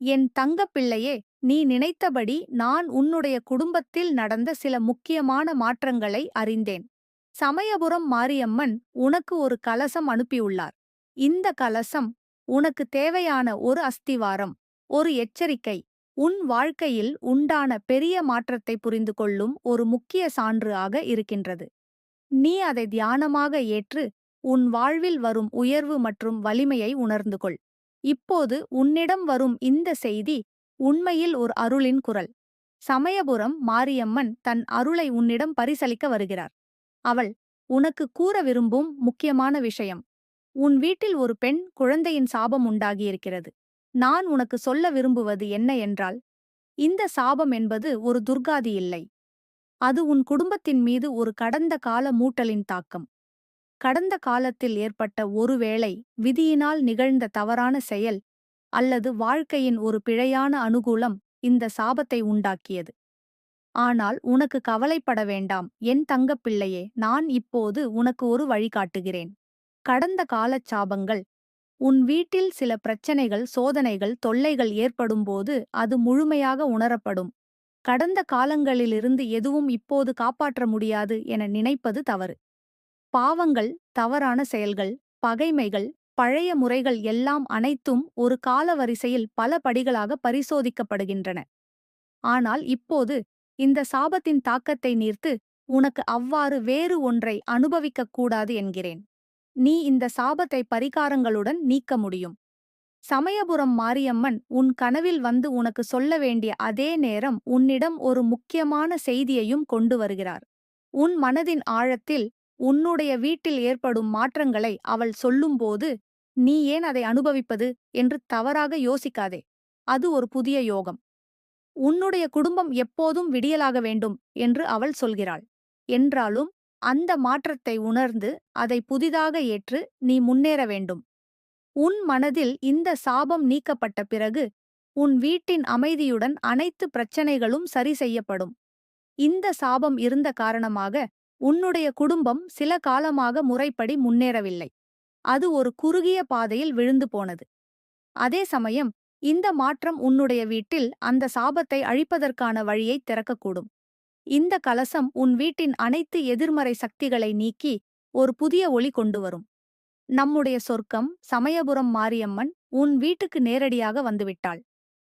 என் தங்கப்பிள்ளையே நீ நினைத்தபடி நான் உன்னுடைய குடும்பத்தில் நடந்த சில முக்கியமான மாற்றங்களை அறிந்தேன். சமயபுரம் மாரியம்மன் உனக்கு ஒரு கலசம் அனுப்பியுள்ளார். இந்த கலசம் உனக்கு தேவையான ஒரு அஸ்திவாரம் ஒரு எச்சரிக்கை உன் வாழ்க்கையில் உண்டான பெரிய மாற்றத்தை புரிந்து கொள்ளும் ஒரு முக்கிய சான்று ஆக இருக்கின்றது. நீ அதை தியானமாக ஏற்று உன் வாழ்வில் வரும் உயர்வு மற்றும் வலிமையை உணர்ந்து கொள். இப்போது உன்னிடம் வரும் இந்த செய்தி உண்மையில் ஒரு அருளின் குரல். சமயபுரம் மாரியம்மன் தன் அருளை உன்னிடம் பரிசளிக்க வருகிறார். அவள் உனக்கு கூற விரும்பும் முக்கியமான விஷயம். உன் வீட்டில் ஒரு பெண் குழந்தையின் சாபம் உண்டாகியிருக்கிறது. நான் உனக்கு சொல்ல விரும்புவது என்ன என்றால் இந்த சாபம் என்பது ஒரு துர்காதி இல்லை. அது உன் குடும்பத்தின் மீது ஒரு கடந்த கால மூட்டலின் தாக்கம். கடந்த காலத்தில் ஏற்பட்ட ஒருவேளை விதியினால் நிகழ்ந்த தவறான செயல் அல்லது வாழ்க்கையின் ஒரு பிழையான அனுகூலம் இந்த சாபத்தை உண்டாக்கியது. ஆனால் உனக்கு கவலைப்பட வேண்டாம். என் தங்கப்பிள்ளையே நான் இப்போது உனக்கு ஒரு வழிகாட்டுகிறேன் கடந்த காலச் சாபங்கள். உன் வீட்டில் சில பிரச்சனைகள் சோதனைகள் தொல்லைகள் ஏற்படும்போது அது முழுமையாக உணரப்படும். கடந்த காலங்களிலிருந்து எதுவும் இப்போது காப்பாற்ற முடியாது என நினைப்பது தவறு. பாவங்கள் தவறான செயல்கள் பகைமைகள் பழைய முறைகள் எல்லாம் அனைத்தும் ஒரு காலவரிசையில் பல படிகளாக பரிசோதிக்கப்படுகின்றன. ஆனால் இப்போது இந்த சாபத்தின் தாக்கத்தை நீர்த்து உனக்கு அவ்வாறு வேறு ஒன்றை அனுபவிக்கக் கூடாது என்கிறேன். நீ இந்த சாபத்தை பரிகாரங்களுடன் நீக்க முடியும். சமயபுரம் மாரியம்மன் உன் கனவில் வந்து உனக்கு சொல்ல வேண்டிய அதே நேரம் உன்னிடம் ஒரு முக்கியமான செய்தியையும் கொண்டு வருகிறார். உன் மனதின் ஆழத்தில் உன்னுடைய வீட்டில் ஏற்படும் மாற்றங்களை அவள் சொல்லும்போது நீ ஏன் அதை அனுபவிப்பது? என்று தவறாக யோசிக்காதே. அது ஒரு புதிய யோகம். உன்னுடைய குடும்பம் எப்போதும் விடியலாக வேண்டும் என்று அவள் சொல்கிறாள். என்றாலும் அந்த மாற்றத்தை உணர்ந்து அதை புதிதாக ஏற்று நீ முன்னேற வேண்டும். உன் மனதில் இந்த சாபம் நீக்கப்பட்ட பிறகு உன் வீட்டின் அமைதியுடன் அனைத்து பிரச்சனைகளும் சரி செய்யப்படும். இந்த சாபம் இருந்த காரணமாக உன்னுடைய குடும்பம் சில காலமாக முறைப்படி முன்னேறவில்லை. அது ஒரு குறுகிய பாதையில் விழுந்து போனது. அதே சமயம் இந்த மாற்றம் உன்னுடைய வீட்டில் அந்த சாபத்தை அழிப்பதற்கான வழியை திறக்கக்கூடும். இந்த கலசம் உன் வீட்டின் அனைத்து எதிர்மறை சக்திகளை நீக்கி ஒரு புதிய ஒளி கொண்டு வரும். நம்முடைய சொர்க்கம் சமயபுரம் மாரியம்மன் உன் வீட்டுக்கு நேரடியாக வந்துவிட்டாள்.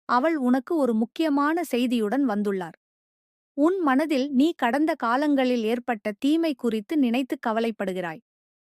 அவள் உனக்கு ஒரு முக்கியமான செய்தியுடன் வந்துள்ளார். உன் மனதில் நீ கடந்த காலங்களில் ஏற்பட்ட தீமை குறித்து நினைத்து கவலைப்படுகிறாய்.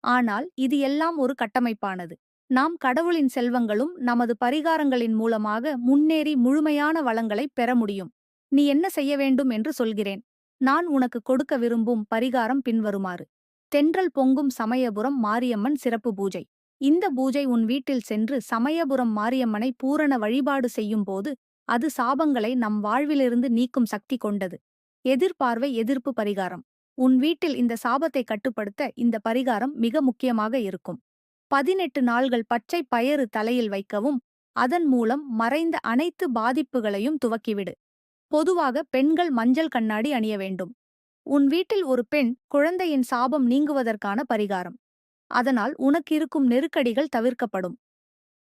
ஆனால் இது எல்லாம் ஒரு கட்டமைப்பானது. நாம் கடவுளின் செல்வங்களும் நமது பரிகாரங்களின் மூலமாக முன்னேறி முழுமையான வளங்களை பெற முடியும். நீ என்ன செய்ய வேண்டும் என்று சொல்கிறேன். நான் உனக்கு கொடுக்க விரும்பும் பரிகாரம் பின்வருமாறு. தென்றல் பொங்கும் சமயபுரம் மாரியம்மன் சிறப்பு பூஜை. இந்த பூஜை உன் வீட்டில் சென்று சமயபுரம் மாரியம்மனை பூரண வழிபாடு செய்யும்போது அது சாபங்களை நம் வாழ்விலிருந்து நீக்கும் சக்தி கொண்டது. எதிர்பார்வை எதிர்ப்பு பரிகாரம். உன் வீட்டில் இந்த சாபத்தை கட்டுப்படுத்த இந்த பரிகாரம் மிக முக்கியமாக இருக்கும். பதினெட்டு நாள்கள் பச்சை பயறு தலையில் வைக்கவும் அதன் மூலம் மறைந்த அனைத்து பாதிப்புகளையும் துவக்கிவிடு. பொதுவாக பெண்கள் மஞ்சள் கண்ணாடி அணிய வேண்டும். உன் வீட்டில் ஒரு பெண் குழந்தையின் சாபம் நீங்குவதற்கான பரிகாரம். அதனால் உனக்கிருக்கும் நெருக்கடிகள் தவிர்க்கப்படும்.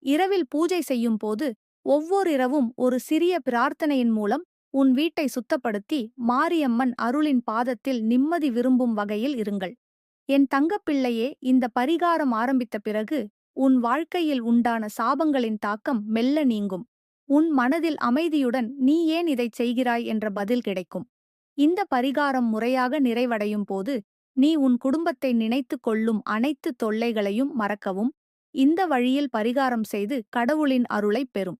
இரவில் பூஜை செய்யும் போது ஒவ்வொரு இரவும் ஒரு சிறிய பிரார்த்தனையின் மூலம் உன் வீட்டை சுத்தப்படுத்தி மாரியம்மன் அருளின் பாதத்தில் நிம்மதி விரும்பும் வகையில் இருங்கள். என் தங்கப்பிள்ளையே இந்த பரிகாரம் ஆரம்பித்த பிறகு உன் வாழ்க்கையில் உண்டான சாபங்களின் தாக்கம் மெல்ல நீங்கும். உன் மனதில் அமைதியுடன் நீ ஏன் இதைச் செய்கிறாய் என்ற பதில் கிடைக்கும். இந்த பரிகாரம் முறையாக நிறைவடையும் போது நீ உன் குடும்பத்தை நினைத்து கொள்ளும் அனைத்து தொல்லைகளையும் மறக்கவும். இந்த வழியில் பரிகாரம் செய்து கடவுளின் அருளைப் பெறும்.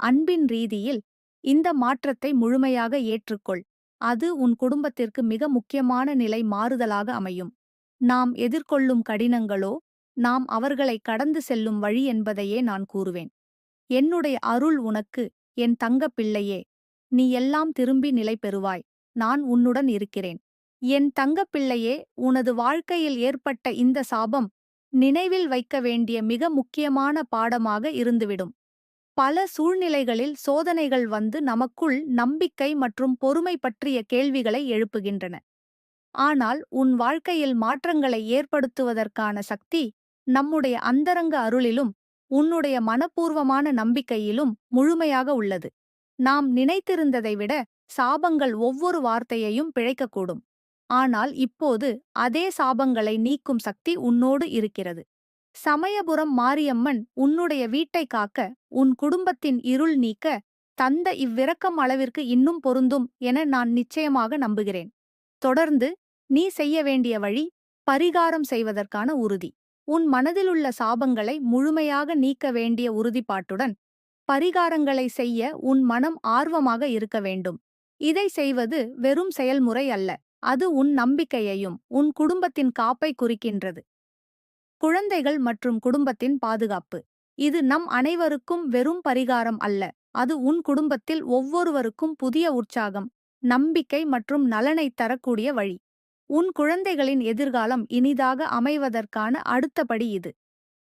அன்பின் ரீதியில் இந்த மாற்றத்தை முழுமையாக ஏற்றுக்கொள். அது உன் குடும்பத்திற்கு மிக முக்கியமான நிலை மாறுதலாக அமையும். நாம் எதிர்கொள்ளும் கடினங்களோ நாம் அவர்களை கடந்து செல்லும் வழி என்பதையே நான் கூறுவேன். என்னுடைய அருள் உனக்கு என் தங்க பிள்ளையே. நீ எல்லாம் திரும்பி நிலை பெறுவாய். நான் உன்னுடன் இருக்கிறேன். என் தங்கப்பிள்ளையே உனது வாழ்க்கையில் ஏற்பட்ட இந்த சாபம் நினைவில் வைக்க வேண்டிய மிக முக்கியமான பாடமாக இருந்துவிடும். பல சூழ்நிலைகளில் சோதனைகள் வந்து நமக்குள் நம்பிக்கை மற்றும் பொறுமை பற்றிய கேள்விகளை எழுப்புகின்றன. ஆனால் உன் வாழ்க்கையில் மாற்றங்களை ஏற்படுத்துவதற்கான சக்தி நம்முடைய அந்தரங்க அருளிலும் உன்னுடைய மனப்பூர்வமான நம்பிக்கையிலும் முழுமையாக உள்ளது. நாம் நினைத்திருந்ததை விட சாபங்கள் ஒவ்வொரு வார்த்தையையும் பிழைக்கக்கூடும். ஆனால் இப்போது அதே சாபங்களை நீக்கும் சக்தி உன்னோடு இருக்கிறது. சமயபுரம் மாரியம்மன் உன்னுடைய வீட்டைக் காக்க உன் குடும்பத்தின் இருள் நீக்க தந்த இவ்விரக்கம் அளவிற்கு இன்னும் பொருந்தும் என நான் நிச்சயமாக நம்புகிறேன். தொடர்ந்து நீ செய்ய வேண்டிய வழி பரிகாரம் செய்வதற்கான உறுதி. உன் மனதிலுள்ள சாபங்களை முழுமையாக நீக்க வேண்டிய உறுதிப்பாட்டுடன் பரிகாரங்களை செய்ய உன் மனம் ஆர்வமாக இருக்க வேண்டும். இதை செய்வது வெறும் செயல்முறை அல்ல அது உன் நம்பிக்கையையும் உன் குடும்பத்தின் காப்பை குறிக்கின்றது. குழந்தைகள் மற்றும் குடும்பத்தின் பாதுகாப்பு. இது நம் அனைவருக்கும் வெறும் பரிகாரம் அல்ல. அது உன் குடும்பத்தில் ஒவ்வொருவருக்கும் புதிய உற்சாகம் நம்பிக்கை மற்றும் நலனை தரக்கூடிய வழி. உன் குழந்தைகளின் எதிர்காலம் இனிதாக அமைவதற்கான அடுத்தபடி இது.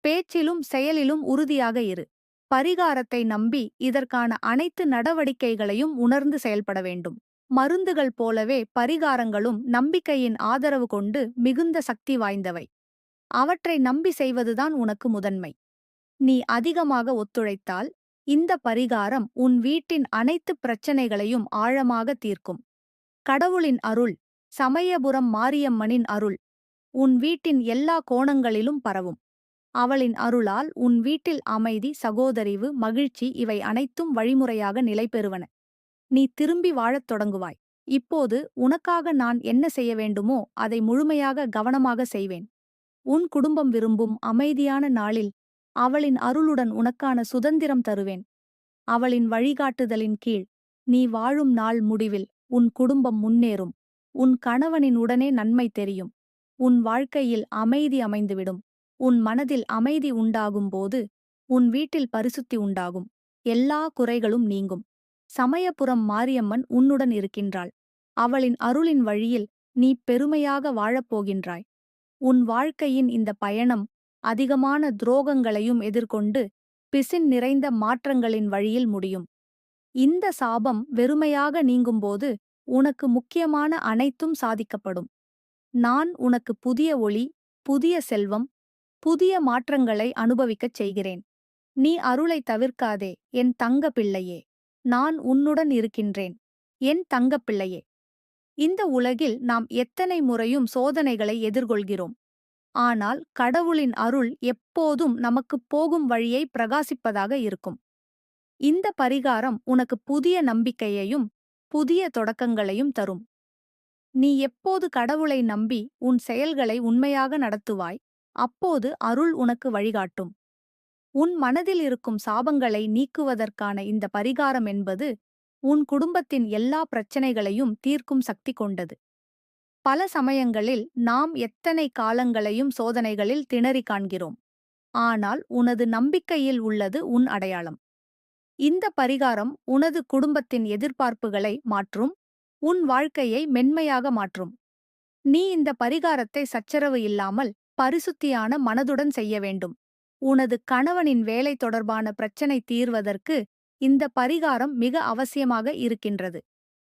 பேச்சிலும் செயலிலும் உறுதியாக இரு. பரிகாரத்தை நம்பி இதற்கான அனைத்து நடவடிக்கைகளையும் உணர்ந்து செயல்பட வேண்டும். மருந்துகள் போலவே பரிகாரங்களும் நம்பிக்கையின் ஆதரவு கொண்டு மிகுந்த சக்தி வாய்ந்தவை. அவற்றை நம்பி செய்வதுதான் உனக்கு முதன்மை. நீ அதிகமாக ஒத்துழைத்தால் இந்த பரிகாரம் உன் வீட்டின் அனைத்து பிரச்சனைகளையும் ஆழமாக தீர்க்கும். கடவுளின் அருள் சமயபுரம் மாரியம்மனின் அருள் உன் வீட்டின் எல்லா கோணங்களிலும் பரவும். அவளின் அருளால் உன் வீட்டில் அமைதி சகோதரிவு மகிழ்ச்சி இவை அனைத்தும் வழிமுறையாக நிலைபெறுவன நீ திரும்பி வாழத் தொடங்குவாய். இப்போது உனக்காக நான் என்ன செய்ய வேண்டுமோ அதை முழுமையாக கவனமாக செய்வேன். உன் குடும்பம் விரும்பும் அமைதியான நாளில் அவளின் அருளுடன் உனக்கான சுதந்திரம் தருவேன். அவளின் வழிகாட்டுதலின் கீழ் நீ வாழும் நாள் முடிவில் உன் குடும்பம் முன்னேறும். உன் கணவனின் உடனே நன்மை தெரியும். உன் வாழ்க்கையில் அமைதி அமைந்துவிடும். உன் மனதில் அமைதி உண்டாகும்போது உன் வீட்டில் பரிசுத்தி உண்டாகும். எல்லா குறைகளும் நீங்கும். சமயபுரம் மாரியம்மன் உன்னுடன் இருக்கின்றாள். அவளின் அருளின் வழியில் நீ பெருமையாக வாழப்போகின்றாய். உன் வாழ்க்கையின் இந்த பயணம் அதிகமான துரோகங்களையும் எதிர்கொண்டு பிசின் நிறைந்த மாற்றங்களின் வழியில் முடியும். இந்த சாபம் வெறுமையாக நீங்கும்போது உனக்கு முக்கியமான அனைத்தும் சாதிக்கப்படும். நான் உனக்கு புதிய ஒளி புதிய செல்வம் புதிய மாற்றங்களை அனுபவிக்கச் செய்கிறேன். நீ அருளை தவிர்க்காதே என் தங்க பிள்ளையே நான் உன்னுடன் இருக்கின்றேன். என் தங்கப் பிள்ளையே இந்த உலகில் நாம் எத்தனை முறையும் சோதனைகளை எதிர்கொள்கிறோம். ஆனால் கடவுளின் அருள் எப்போதும் நமக்குப் போகும் வழியை பிரகாசிப்பதாக இருக்கும். இந்த பரிகாரம் உனக்கு புதிய நம்பிக்கையையும் புதிய தொடக்கங்களையும் தரும். நீ எப்போது கடவுளை நம்பி உன் செயல்களை உண்மையாக நடத்துவாய் அப்போது அருள் உனக்கு வழிகாட்டும். உன் மனதில் இருக்கும் சாபங்களை நீக்குவதற்கான இந்த பரிகாரம் என்பது உன் குடும்பத்தின் எல்லா பிரச்சனைகளையும் தீர்க்கும் சக்தி கொண்டது. பல சமயங்களில் நாம் எத்தனை காலங்களையும் சோதனைகளில் திணறி காண்கிறோம். ஆனால் உனது நம்பிக்கையில் உள்ளது உன் அடையாளம். இந்த பரிகாரம் உனது குடும்பத்தின் எதிர்பார்ப்புகளை மாற்றும் உன் வாழ்க்கையை மென்மையாக மாற்றும். நீ இந்த பரிகாரத்தை சச்சரவு இல்லாமல் பரிசுத்தியான மனதுடன் செய்ய வேண்டும். உனது கணவனின் வேலை தொடர்பான பிரச்சனை தீர்வதற்கு இந்த பரிகாரம் மிக அவசியமாக இருக்கின்றது.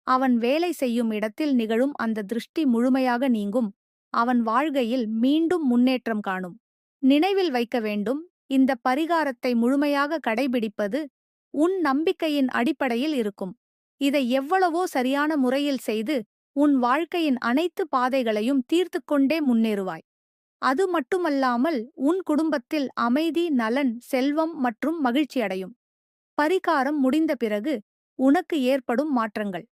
அவன் வேலை செய்யும் இடத்தில் நிகழும் அந்த திருஷ்டி முழுமையாக நீங்கும். அவன் வாழ்கையில் மீண்டும் முன்னேற்றம் காணும். நினைவில் வைக்க வேண்டும் இந்த பரிகாரத்தை முழுமையாக கடைபிடிப்பது உன் நம்பிக்கையின் அடிப்படையில் இருக்கும். இதை எவ்வளவோ சரியான முறையில் செய்து உன் வாழ்க்கையின் அனைத்து பாதைகளையும் தீர்த்து கொண்டே முன்னேறுவாய். அது மட்டுமல்லாமல் உன் குடும்பத்தில் அமைதி நலன் செல்வம் மற்றும் மகிழ்ச்சி அடையும் பரிகாரம் முடிந்த பிறகு உனக்கு ஏற்படும் மாற்றங்கள்.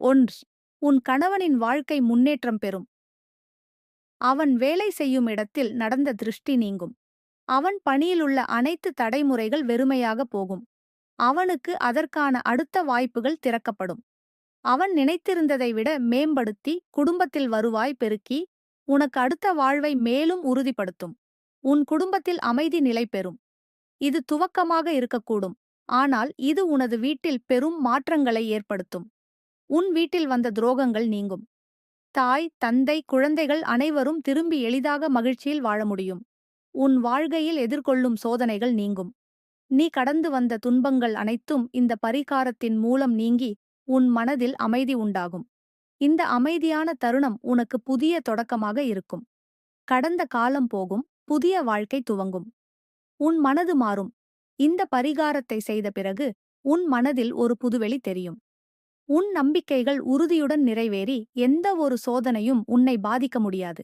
ஒன்று உன் கணவனின் வாழ்க்கை முன்னேற்றம் பெறும். அவன் வேலை செய்யும் இடத்தில் நடந்த திருஷ்டி நீங்கும். அவன் பணியிலுள்ள அனைத்து தடைமுறைகள் வெறுமையாக போகும். அவனுக்கு அதற்கான அடுத்த வாய்ப்புகள் திறக்கப்படும். அவன் நினைத்திருந்ததை விட மேம்படுத்தி குடும்பத்தில் வருவாய் பெருக்கி உனக்கு அடுத்த வாழ்வை மேலும் உறுதிப்படுத்தும். உன் குடும்பத்தில் அமைதி நிலை பெறும் இது துவக்கமாக இருக்கக்கூடும். ஆனால் இது உனது வீட்டில் பெரும் மாற்றங்களை ஏற்படுத்தும். உன் வீட்டில் வந்த துரோகங்கள் நீங்கும். தாய் தந்தை குழந்தைகள் அனைவரும் திரும்பி எளிதாக மகிழ்ச்சியில் வாழ முடியும். உன் வாழ்கையில் எதிர்கொள்ளும் சோதனைகள் நீங்கும். நீ கடந்து வந்த துன்பங்கள் அனைத்தும் இந்த பரிகாரத்தின் மூலம் நீங்கி உன் மனதில் அமைதி உண்டாகும். இந்த அமைதியான தருணம் உனக்கு புதிய தொடக்கமாக இருக்கும். கடந்த காலம் போகும் புதிய வாழ்க்கை துவங்கும். உன் மனது மாறும். இந்த பரிகாரத்தை செய்த பிறகு உன் மனதில் ஒரு புதுவெளி தெரியும். உன் நம்பிக்கைகள் உறுதியுடன் நிறைவேறி எந்த ஒரு சோதனையும் உன்னை பாதிக்க முடியாது.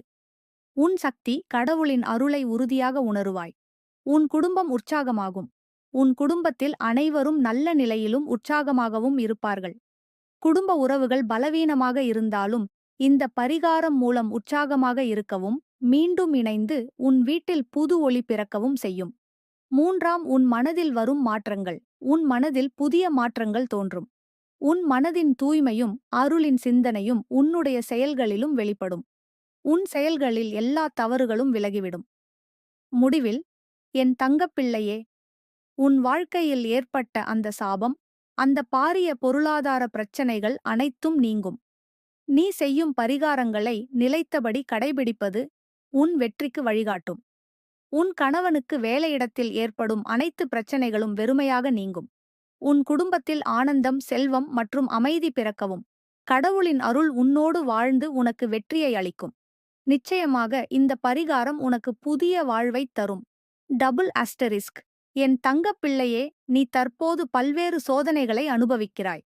உன் சக்தி கடவுளின் அருளை உறுதியாக உணருவாய். உன் குடும்பம் உற்சாகமாகும். உன் குடும்பத்தில் அனைவரும் நல்ல நிலையிலும் உற்சாகமாகவும் இருப்பார்கள். குடும்ப உறவுகள் பலவீனமாக இருந்தாலும் இந்த பரிகாரம் மூலம் உற்சாகமாக இருக்கவும் மீண்டும் இணைந்து உன் வீட்டில் புது ஒளி பிறக்கவும் செய்யும். மூன்றாம் உன் மனதில் வரும் மாற்றங்கள். உன் மனதில் புதிய மாற்றங்கள் தோன்றும். உன் மனதின் தூய்மையும் அருளின் சிந்தனையும் உன்னுடைய செயல்களிலும் வெளிப்படும். உன் செயல்களில் எல்லா தவறுகளும் விலகிவிடும். முடிவில் என் தங்கப்பிள்ளையே உன் வாழ்க்கையில் ஏற்பட்ட அந்த சாபம் அந்த பாரிய பொருளாதார பிரச்சனைகள் அனைத்தும் நீங்கும். நீ செய்யும் பரிகாரங்களை நிலைத்தபடி கடைபிடிப்பது உன் வெற்றிக்கு வழிகாட்டும். உன் கணவனுக்கு வேலையிடத்தில் ஏற்படும் அனைத்து பிரச்சனைகளும் வெறுமையாக நீங்கும். உன் குடும்பத்தில் ஆனந்தம் செல்வம் மற்றும் அமைதி பிறக்கவும். கடவுளின் அருள் உன்னோடு வாழ்ந்து உனக்கு வெற்றியை அளிக்கும். நிச்சயமாக இந்த பரிகாரம் உனக்கு புதிய வாழ்வைத் தரும். டபுள் அஸ்டரிஸ்க் என் தங்கப்பிள்ளையே நீ தற்போது பல்வேறு சோதனைகளை அனுபவிக்கிறாய்.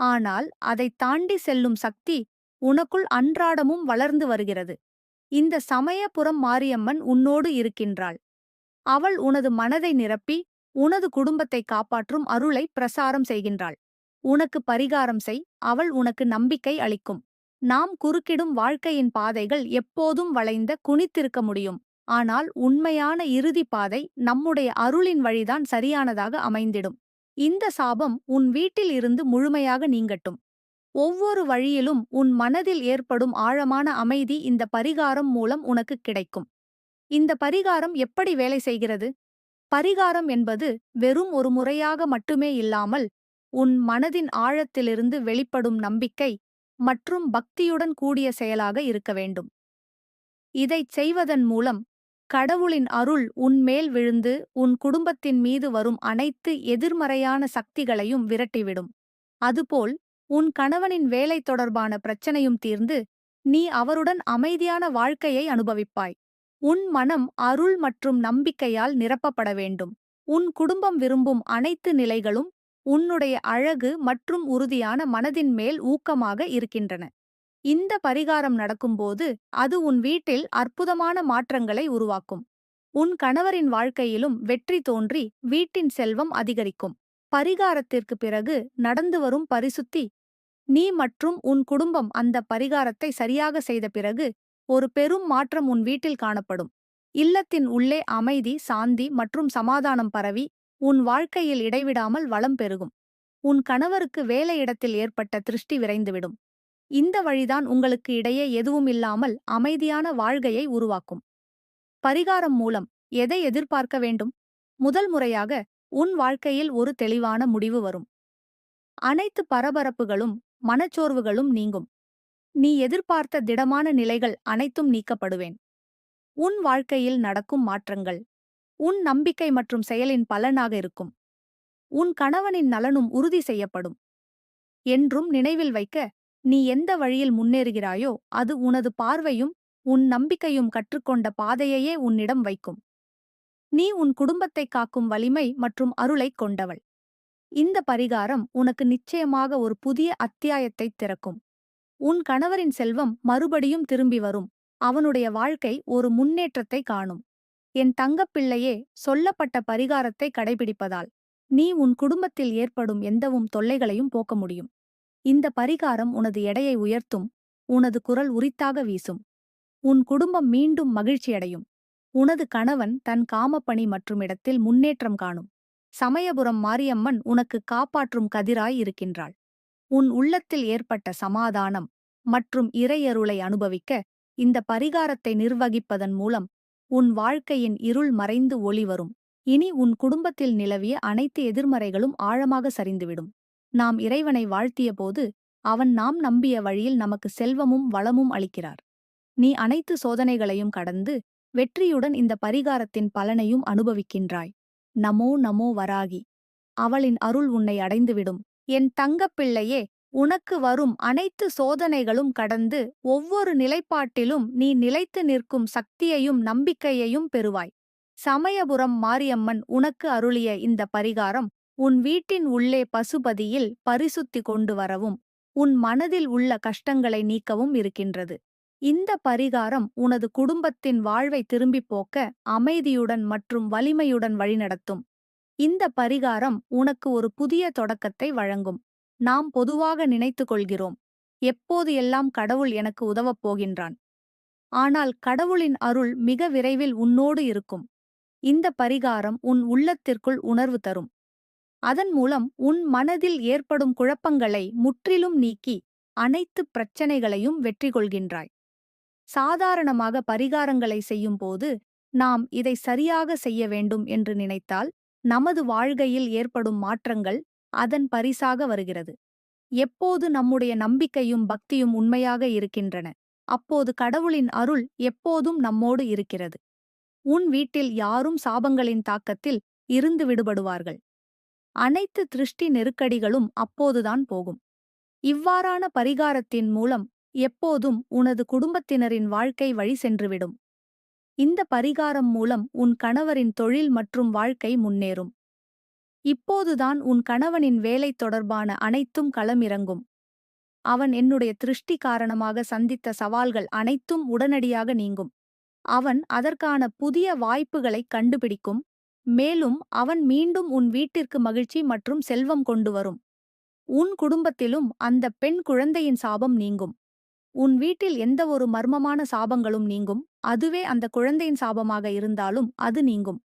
ஆனால் அதைத் தாண்டி செல்லும் சக்தி உனக்குள் அன்றாடமும் வளர்ந்து வருகிறது. இந்த சமயபுரம் மாரியம்மன் உன்னோடு இருக்கின்றாள். அவள் உனது மனதை நிரப்பி உனது குடும்பத்தை காப்பாற்றும் அருளை பிரசாரம் செய்கின்றாள். உனக்கு பரிகாரம் செய் அவள் உனக்கு நம்பிக்கை அளிக்கும். நாம் குறுக்கிடும் வாழ்க்கையின் பாதைகள் எப்போதும் வளைந்த குனித்திருக்க முடியும். ஆனால் உண்மையான இறுதி பாதை நம்முடைய அருளின் வழிதான் சரியானதாக அமைந்திடும். இந்த சாபம் உன் வீட்டில் இருந்து முழுமையாக நீங்கட்டும். ஒவ்வொரு வழியிலும் உன் மனதில் ஏற்படும் ஆழமான அமைதி இந்த பரிகாரம் மூலம் உனக்கு கிடைக்கும். இந்த பரிகாரம் எப்படி வேலை செய்கிறது? பரிகாரம் என்பது வெறும் ஒரு முறையாக மட்டுமே இல்லாமல் உன் மனதின் ஆழத்திலிருந்து வெளிப்படும் நம்பிக்கை மற்றும் பக்தியுடன் கூடிய செயலாக இருக்க வேண்டும். இதைச் செய்வதன் மூலம் கடவுளின் அருள் உன்மேல் விழுந்து உன் குடும்பத்தின் மீது வரும் அனைத்து எதிர்மறையான சக்திகளையும் விரட்டிவிடும். அதுபோல் உன் கணவனின் வேலை தொடர்பான பிரச்சனையும் தீர்ந்து நீ அவருடன் அமைதியான வாழ்க்கையை அனுபவிப்பாய். உன் மனம் அருள் மற்றும் நம்பிக்கையால் நிரப்பப்பட வேண்டும். உன் குடும்பம் விரும்பும் அனைத்து நிலைகளும் உன்னுடைய அழகு மற்றும் உறுதியான மனதின் மேல் ஊக்கமாக இருக்கின்றன. இந்த பரிகாரம் நடக்கும்போது அது உன் வீட்டில் அற்புதமான மாற்றங்களை உருவாக்கும். உன் கணவரின் வாழ்க்கையிலும் வெற்றி தோன்றி வீட்டின் செல்வம் அதிகரிக்கும். பரிகாரத்திற்கு பிறகு நடந்து வரும் பரிசுத்தி நீ மற்றும் உன் குடும்பம் அந்த பரிகாரத்தை சரியாக செய்த பிறகு ஒரு பெரும் மாற்றம் உன் வீட்டில் காணப்படும். இல்லத்தின் உள்ளே அமைதி சாந்தி மற்றும் சமாதானம் பரவி உன் வாழ்க்கையில் இடைவிடாமல் வளம் பெருகும். உன் கணவருக்கு வேலையிடத்தில் ஏற்பட்ட திருஷ்டி விரைந்துவிடும். இந்த வழிதான் உங்களுக்கு இடையே எதுவும் இல்லாமல் அமைதியான வாழ்கையை உருவாக்கும். பரிகாரம் மூலம் எதை எதிர்பார்க்க வேண்டும்? முதல் முறையாக உன் வாழ்க்கையில் ஒரு தெளிவான முடிவு வரும். அனைத்து பரபரப்புகளும் மனச்சோர்வுகளும் நீங்கும். நீ எதிர்பார்த்த திடமான நிலைகள் அனைத்தும் நீக்கப்படுவேன். உன் வாழ்க்கையில் நடக்கும் மாற்றங்கள். உன் நம்பிக்கை மற்றும் செயலின் பலனாக இருக்கும். உன் கணவனின் நலனும் உறுதி செய்யப்படும். என்றும் நினைவில் வைக்க நீ எந்த வழியில் முன்னேறுகிறாயோ அது உனது பார்வையும் உன் நம்பிக்கையும் கற்றுக்கொண்ட பாதையையே உன்னிடம் வைக்கும். நீ உன் குடும்பத்தை காக்கும் வலிமை மற்றும் அருளைக் கொண்டவள். இந்த பரிகாரம் உனக்கு நிச்சயமாக ஒரு புதிய அத்தியாயத்தைத் திறக்கும். உன் கணவரின் செல்வம் மறுபடியும் திரும்பி வரும். அவனுடைய வாழ்க்கை ஒரு முன்னேற்றத்தை காணும். என் தங்கப்பிள்ளையே சொல்லப்பட்ட பரிகாரத்தை கடைபிடிப்பதால் நீ உன் குடும்பத்தில் ஏற்படும் எந்தவும் தொல்லைகளையும் போக்க முடியும். இந்த பரிகாரம் உனது எடையை உயர்த்தும் உனது குரல் உரித்தாக வீசும். உன் குடும்பம் மீண்டும் மகிழ்ச்சியடையும். உனது கணவன் தன் காமப்பணி மற்றும் இடத்தில் முன்னேற்றம் காணும். சமயபுரம் மாரியம்மன் உனக்கு காப்பாற்றும் கதிராய் இருக்கின்றாள். உன் உள்ளத்தில் ஏற்பட்ட சமாதானம் மற்றும் இறையருளை அனுபவிக்க இந்த பரிகாரத்தை நிர்வகிப்பதன் மூலம் உன் வாழ்க்கையின் இருள் மறைந்து ஒளி வரும். இனி உன் குடும்பத்தில் நிலவிய அனைத்து எதிர்மறைகளும் ஆழமாக சரிந்துவிடும். நாம் இறைவனை வாழ்த்தியபோது அவன் நாம் நம்பிய வழியில் நமக்கு செல்வமும் வளமும் அளிக்கிறார். நீ அனைத்து சோதனைகளையும் கடந்து வெற்றியுடன் இந்த பரிகாரத்தின் பலனையும் அனுபவிக்கின்றாய். நமோ நமோ வராகி. அவளின் அருள் உன்னை அடைந்துவிடும். என் தங்கப்பிள்ளையே உனக்கு வரும் அனைத்து சோதனைகளும் கடந்து ஒவ்வொரு நிலைப்பாட்டிலும் நீ நிலைத்து நிற்கும் சக்தியையும் நம்பிக்கையையும் பெறுவாய். சமயபுரம் மாரியம்மன் உனக்கு அருளிய இந்த பரிகாரம் உன் வீட்டின் உள்ளே பசுபதியில் பரிசுத்தி கொண்டு வரவும் உன் மனதில் உள்ள கஷ்டங்களை நீக்கவும் இருக்கின்றது. இந்த பரிகாரம் உனது குடும்பத்தின் வாழ்வை திரும்பிப் போக்க அமைதியுடன் மற்றும் வலிமையுடன் வழிநடத்தும் இந்த பரிகாரம் உனக்கு ஒரு புதிய தொடக்கத்தை வழங்கும். நாம் பொதுவாக நினைத்துக் கொள்கிறோம். எப்போது எல்லாம் கடவுள் எனக்கு உதவப் போகின்றான்? ஆனால் கடவுளின் அருள் மிக விரைவில் உன்னோடு இருக்கும். இந்த பரிகாரம் உன் உள்ளத்திற்குள் உணர்வு தரும். அதன் மூலம் உன் மனதில் ஏற்படும் குழப்பங்களை முற்றிலும் நீக்கி அனைத்து பிரச்சனைகளையும் வெற்றி கொள்கின்றாய் சாதாரணமாக பரிகாரங்களை செய்யும்போது நாம் இதை சரியாக செய்ய வேண்டும் என்று நினைத்தால் நமது வாழ்க்கையில் ஏற்படும் மாற்றங்கள் அதன் பரிசாக வருகிறது. எப்போது நம்முடைய நம்பிக்கையும் பக்தியும் உண்மையாக இருக்கின்றன அப்போது கடவுளின் அருள் எப்போதும் நம்மோடு இருக்கிறது. உன் வீட்டில் யாரும் சாபங்களின் தாக்கத்தில் இருந்து விடுபடுவார்கள். அனைத்து திருஷ்டி நெருக்கடிகளும் அப்போதுதான் போகும். இவ்வாறான பரிகாரத்தின் மூலம் எப்போதும் உனது குடும்பத்தினரின் வாழ்க்கை வழி சென்றுவிடும். இந்த பரிகாரம் மூலம் உன் கணவரின் தொழில் மற்றும் வாழ்க்கை முன்னேறும். இப்போதுதான் உன் கணவனின் வேலை தொடர்பான அனைத்தும் களமிறங்கும். அவன் என்னுடைய திருஷ்டி காரணமாக சந்தித்த சவால்கள் அனைத்தும் உடனடியாக நீங்கும். அவன் அதற்கான புதிய வாய்ப்புகளைக் கண்டுபிடிக்கும். மேலும் அவன் மீண்டும் உன் வீட்டிற்கு மகிழ்ச்சி மற்றும் செல்வம் கொண்டு வரும். உன் குடும்பத்திலும் அந்த பெண் குழந்தையின் சாபம் நீங்கும். உன் வீட்டில் எந்த ஒரு மர்மமான சாபங்களும் நீங்கும். அதுவே அந்த குழந்தையின் சாபமாக இருந்தாலும் அது நீங்கும்.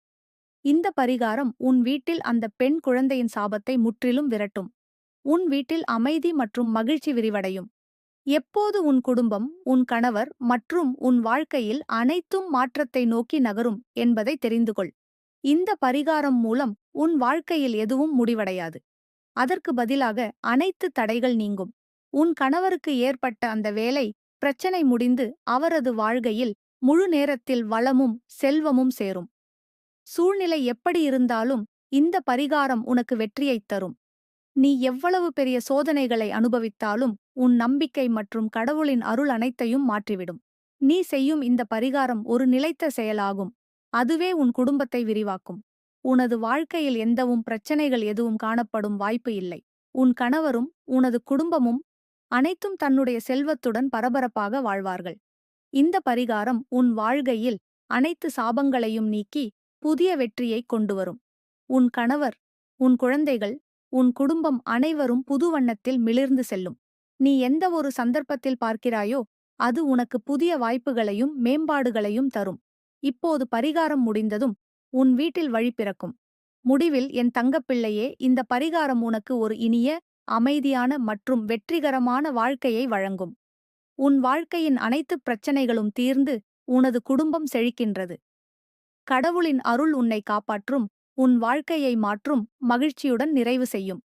இந்த பரிகாரம் உன் வீட்டில் அந்த பெண் குழந்தையின் சாபத்தை முற்றிலும் விரட்டும். உன் வீட்டில் அமைதி மற்றும் மகிழ்ச்சி விரிவடையும். எப்போது உன் குடும்பம் உன் கணவர் மற்றும் உன் வாழ்க்கையில் அனைத்தும் மாற்றத்தை நோக்கி நகரும் என்பதை தெரிந்து கொள். இந்த பரிகாரம் மூலம் உன் வாழ்க்கையில் எதுவும் முடிவடையாது. அதற்கு பதிலாக அனைத்து தடைகள் நீங்கும். உன் கணவருக்கு ஏற்பட்ட அந்த வேலை பிரச்சனை முடிந்து அவரது வாழ்கையில் முழு நேரத்தில் வளமும் செல்வமும் சேரும். சூழ்நிலை எப்படி இருந்தாலும் இந்த பரிகாரம் உனக்கு வெற்றியைத் தரும். நீ எவ்வளவு பெரிய சோதனைகளை அனுபவித்தாலும் உன் நம்பிக்கை மற்றும் கடவுளின் அருள் அனைத்தையும் மாற்றிவிடும். நீ செய்யும் இந்த பரிகாரம் ஒரு நிலைத்த செயலாகும். அதுவே உன் குடும்பத்தை விரிவாக்கும். உனது வாழ்க்கையில் எந்தவும் பிரச்சனைகள் எதுவும் காணப்படும் வாய்ப்பு இல்லை. உன் கணவரும் உனது குடும்பமும் அனைத்தும் தன்னுடைய செல்வத்துடன் பரபரப்பாக வாழ்வார்கள். இந்த பரிகாரம் உன் வாழ்கையில் அனைத்து சாபங்களையும் நீக்கி புதிய வெற்றியை கொண்டு வரும் உன் கணவர் உன் குழந்தைகள் உன் குடும்பம் அனைவரும் புது வண்ணத்தில் மிளிர்ந்து செல்லும். நீ எந்த ஒரு சந்தர்ப்பத்தில் பார்க்கிறாயோ அது உனக்கு புதிய வாய்ப்புகளையும் மேம்பாடுகளையும் தரும். இப்போது பரிகாரம் முடிந்ததும் உன் வீட்டில் வழி பிறக்கும். முடிவில் என் தங்கப்பிள்ளையே இந்த பரிகாரம் உனக்கு ஒரு இனிய அமைதியான மற்றும் வெற்றிகரமான வாழ்க்கையை வழங்கும். உன் வாழ்க்கையின் அனைத்து பிரச்சனைகளும் தீர்ந்து உனது குடும்பம் செழிக்கின்றது. கடவுளின் அருள் உன்னை காப்பாற்றும் உன் வாழ்க்கையை மாற்றும் மகிழ்ச்சியுடன் நிறைவு செய்யும்.